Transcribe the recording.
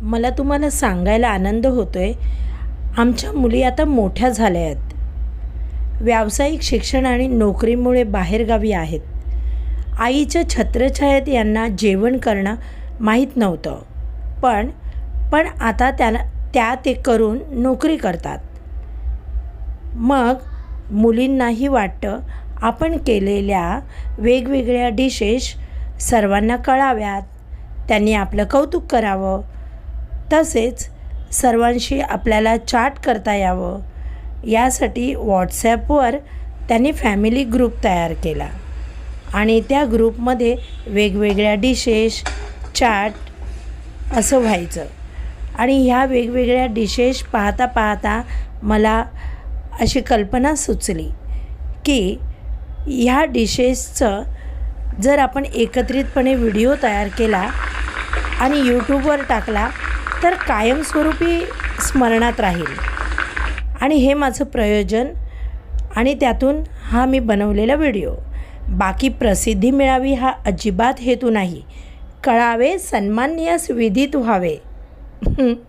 मला तुम्हाला सांगायला आनंद होतो आहे आमच्या मुली आता मोठ्या झाल्या आहेत. व्यावसायिक शिक्षण आणि नोकरीमुळे बाहेरगावी आहेत. आईच्या छत्रछायेत यांना जेवण करणं माहीत नव्हतं. पण पण आता त्याला त्या ते करून नोकरी करतात. मग मुलींनाही वाटतं आपण केलेल्या वेगवेगळ्या डिशेस सर्वांना कळाव्यात. त्यांनी आपलं कौतुक करावं. तसेच सर्वांशी आपल्याला चॅट करता यावं. यासाठी व्हॉट्सॲपवर त्यांनी फॅमिली ग्रुप तयार केला. आणि त्या ग्रुपमध्ये वेगवेगळ्या डिशेस चॅट असं व्हायचं. आणि ह्या वेगवेगळ्या डिशेस पाहता पाहता मला अशी कल्पना सुचली की ह्या डिशेसचं जर आपण एकत्रितपणे व्हिडिओ तयार केला आणि यूट्यूबवर टाकला तर कायमस्वरूपी स्मरणात राहील. आणि हे माझं प्रयोजन आणि त्यातून हा मी बनवलेला व्हिडिओ. बाकी प्रसिद्धी मिळावी हा अजिबात हेतू नाही. कळावे सन्माननीय विधित व्हावे.